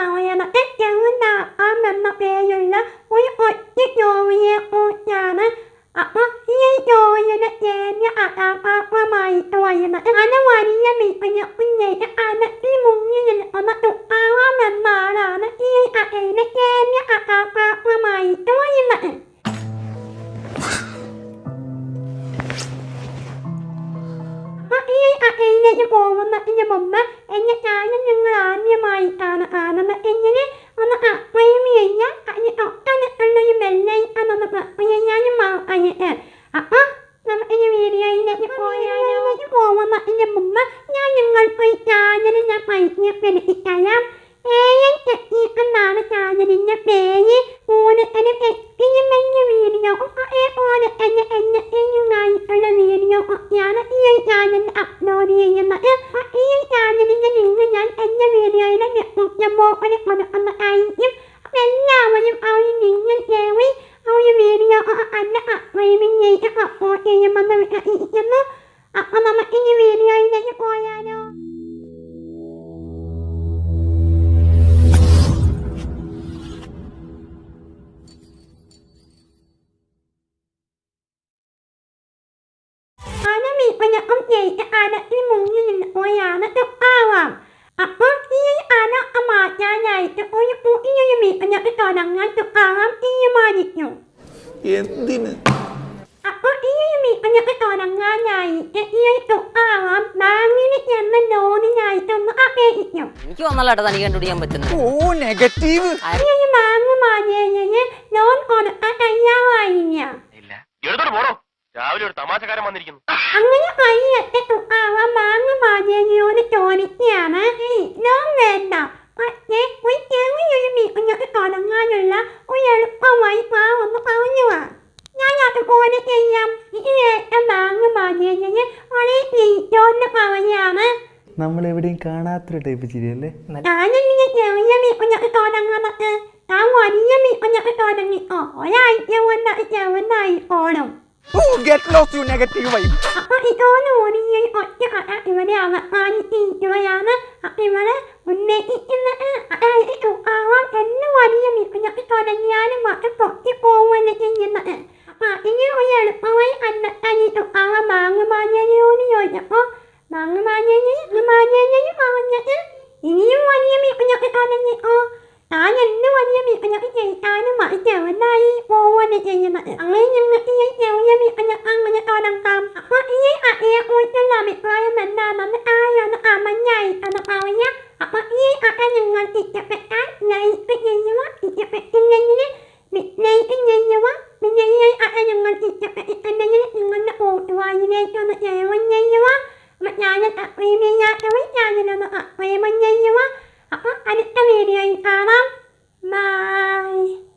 나와야나 양은 나 아면 나 배열라 오이 오이 이요예 오야나 아마 이요예나 예니 아아 아마 마이 와이나 아나 와리야 미 아냐 운예 아나 이몽이나 아마 또 아와면 나라나 이 아에나 예니 아아 아마 마이 와이나 아 이아 에이네 이거 엄마 이제 엄마 에냐 അപ്പൊ നമുക്ക് ഈ വീഡിയോയിലേക്ക് പോയാലേക്ക് പോകുന്നതിന് മുമ്പ് ഞാൻ നിങ്ങൾ പോയി ചാനൽ ഞാൻ പരിചയപ്പെടുത്തിത്തരാം ഏയൻ ടെക്നിക് എന്നാണ് ചാനലിന്റെ പേര് കൂടുതലും എക്സ്പെരിമെന്റ് വീഡിയോ അതേപോലെ തന്നെ എന്നത്തെയുമായിട്ടുള്ള വീഡിയോ ഒക്കെയാണ് ഈ ചാനൽ അപ്ലോഡ് ചെയ്യുന്നത് ഈ ചാനലിന്റെ ലിങ്ക് ഞാൻ എന്റെ വീഡിയോയിലെ ബോക്സിൽ കൊടുക്കുന്നതായിരിക്കും അപ്പൊ എല്ലാവരും ആ ഒരു ലിങ്ക് കയറി ഒരു വീഡിയോ അല്ല വിചാരിക്കുന്നു അപ്പൊ നമുക്ക് ഈ വീഡിയോയിലേക്ക് പോയാലോ അനമീപ്പനക്കും ചെയ്ത് അനത്തിൽ മുങ്ങി നിന്നുപോയാണ് തുപ്പാവാം അപ്പോൾ ഈ അന മാറ്റാനായിട്ട് ഒരു പുതിയൊരു മീപ്പനക്ക് തുടങ്ങാൻ തീരുമാനിച്ചു എന്തിന്? അപ്പോൾ ഈ തുടങ്ങാനായിട്ട് ഈ ഒരു തുപ്പാവാം ബാങ്കിന് ചെന്ന് ലോണിനായിട്ടൊന്ന് അപേക്ഷിക്കും എനിക്ക് വന്നല്ലോ ഏട്ടാ തനിക്ക് കണ്ടുപിടിക്കാൻ പറ്റുന്നത്. ഓ നെഗറ്റീവ് ഈ ഒരു ബാങ്ക് മാനേജന് ലോൺ കൊടുക്കാൻ തയ്യാറായില്ല. ഇല്ല. എടുത്തോട്ട് പോടോ. രാവിലെ ഒരു തമാശക്കാരൻ വന്നിരിക്കുന്നു. അങ്ങനെ കൈയൊക്കെ തുപ്പാവാൻ ബാങ്ക് മാനേജരോട് ചോദിക്കുകയാണ് അവസാനിച്ചിരിക്കുകയാണ് എവിടെയും കാണാത്തൊരു ടൈപ്പ് ചിരിയല്ലേ? ഇവരെയാണ് എന്ന് വലിയ മിക്കഞ്ഞൊക്കെ തുടങ്ങിയാലും അത് പൊട്ടി പോവുകയാണ് ചെയ്യുന്നത്. này ô à nhìn nó anh em bị anh ấy ai nó mà anh chào ở đây. Ô anh ấy nhìn lại ăn lấy nhưng nó ấy anh em bị anh ăn anh ấy ở đằng cầm họ ấy à em ôi, nó là anh ai mình là nó ai anh nó à mà nhảy à anh ao à, nhá. Ờ, họ ấy à anh nhìn ngon thì chặt mẹ anh này cái gì nhá chặt anh cái này nhá. Bị này anh gì nhá bị này à anh nhìn ngon thì chặt mẹ anh này nhá. Nhìn ngon anh ồ hoài như này cho nó nhảy anh nhá mà nhà nhân ạ vì mình nhà cái nhà nhân nó ạ vì mình nhá and every day, Bye.